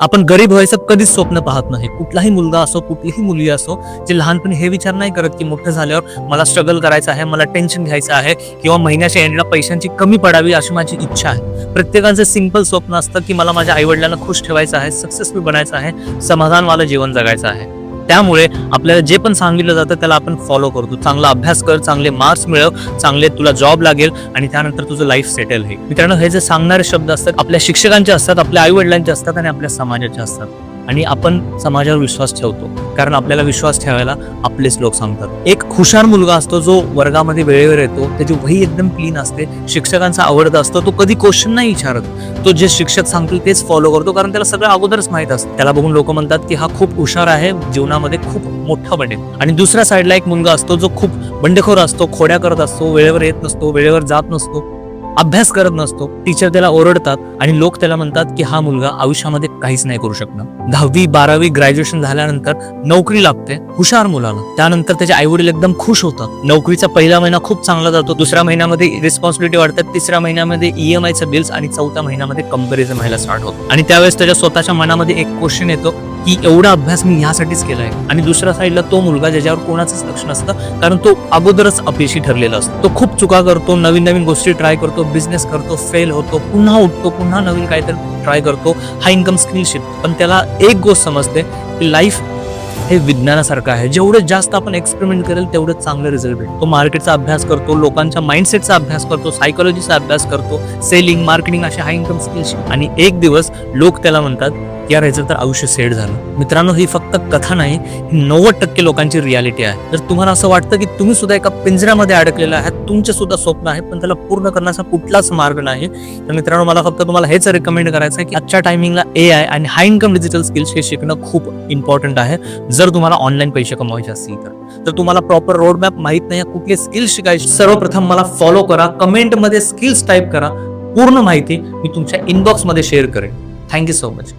आपण गरीब व्हायचं कधीच स्वप्न पाहत नाही. कुठलाही मुलगा असो कुठलीही मुलगी असो जे लहानपणी हे विचार नाही करत की मोठं झाल्यावर मला स्ट्रगल करायचं आहे मला टेन्शन घ्यायचं आहे किंवा महिन्याच्या एंडला पैशांची कमी पडावी अशी माझी इच्छा आहे. प्रत्येकाचं सिंपल स्वप्न असतं की मला माझ्या आईवडिलांना खुश ठेवायचं आहे सक्सेसफुल बनायचं आहे समाधानवालं जीवन जगायचं आहे. त्यामुळे आपल्याला जे पण सांगितलं जातं त्याला आपण फॉलो करतो. चांगला अभ्यास कर चांगले मार्क्स मिळव चांगले तुला जॉब लागेल आणि त्यानंतर तुझं लाईफ सेटल होईल. मित्रांनो हे जे सांगणारे शब्द असतात आपल्या शिक्षकांचे असतात आपल्या आईवडिलांचे असतात आणि आपल्या समाजाचे असतात. आणि आपण समाजावर विश्वास ठेवतो. कारण आपल्याला विश्वास ठेवायला आपलेच लोक सांगतात. एक हुशार मुलगा असतो जो वर्गामध्ये वेळेवर येतो त्याची वही एकदम क्लीन असते शिक्षकांचा आवडता असतो तो कधी क्वेश्चन नाही विचारत. तो जे शिक्षक सांगतील तेच फॉलो करतो कारण त्याला सगळं अगोदरच माहीत असतं. त्याला बघून लोक म्हणतात की हा खूप हुशार आहे जीवनामध्ये खूप मोठा बनेल आणि दुसऱ्या साईडला एक मुलगा असतो जो खूप बंडखोर असतो खोड्या करत असतो वेळेवर येत नसतो वेळेवर जात नसतो. अभ्यास करत नसतो टीचर त्याला ओरडतात आणि लोक त्याला म्हणतात की हा मुलगा आयुष्यामध्ये काहीच नाही करू शकणार. दहावी बारावी ग्रॅज्युएशन झाल्यानंतर नोकरी लागते हुशार मुलाला. त्यानंतर त्याचे आई वडील एकदम खुश होतात. नोकरीचा पहिला महिना खूप चांगला जातो दुसऱ्या महिन्यामध्ये रिस्पॉन्सिबिलिटी वाढतात तिसऱ्या महिन्यामध्ये E ईएमआयचं बिल्स आणि चौथ्या महिन्यामध्ये कंपॅरिझन व्हायला स्टार्ट होतो. आणि त्यावेळेस त्याच्या स्वतःच्या मनामध्ये एक क्वेश्चन येतो की एवढा अभ्यास मी ह्यासाठीच केलाय. आणि दुसऱ्या साईडला तो मुलगा ज्याच्यावर कोणाचंच लक्ष नसतं कारण तो अगोदरच अपयशी ठरलेला असतो. तो खूप चुका करतो नवीन नवीन गोष्टी ट्राय करतो बिझनेस करतो फेल होतो पुन्हा उठतो पुन्हा नवीन काहीतरी ट्राय करतो. हा इन्कम स्किल शिकतो पण त्याला एक गोष्ट समजते की लाईफ हे विज्ञानासारखं आहे. जेवढं जास्त आपण एक्सपेरिमेंट करेल तेवढं चांगलं रिझल्ट भेटतो तो मार्केटचा अभ्यास करतो लोकांच्या माइंडसेटचा अभ्यास करतो सायकोलॉजीचा अभ्यास करतो सेलिंग मार्केटिंग असे हाय इन्कम स्किल्स आणि एक दिवस लोक त्याला म्हणतात की राहायचं तर आयुष्य सेट झालं. मित्रांनो ही फक्त कथा नाही ही नव्वद टक्के लोकांची रियालिटी आहे. जर तुम्हाला असं वाटतं की तुम्ही सुद्धा एका पिंजऱ्यामध्ये अडकलेला आहात तुमचे सुद्धा स्वप्न आहे पण त्याला पूर्ण करण्याचा कुठलाच मार्ग नाही तर मित्रांनो मला फक्त तुम्हाला हेच रेकमेंड करायचं आहे की आजच्या टायमिंगला ए आय आणि हाय इन्कम डिजिटल स्किल्स हे शिकणं खूप इम्पॉर्टंट आहे. जर तुम्हाला ऑनलाईन पैसे कमवायचे असतील तर. जर तुम्हाला प्रॉपर रोडमॅप माहीत माहीत नाही कुठले स्किल्स शिकायचे सर्वप्रथम मला फॉलो करा कमेंटमध्ये स्किल्स टाईप करा पूर्ण माहिती मी तुमच्या इनबॉक्समध्ये शेअर करेन. Thank you so much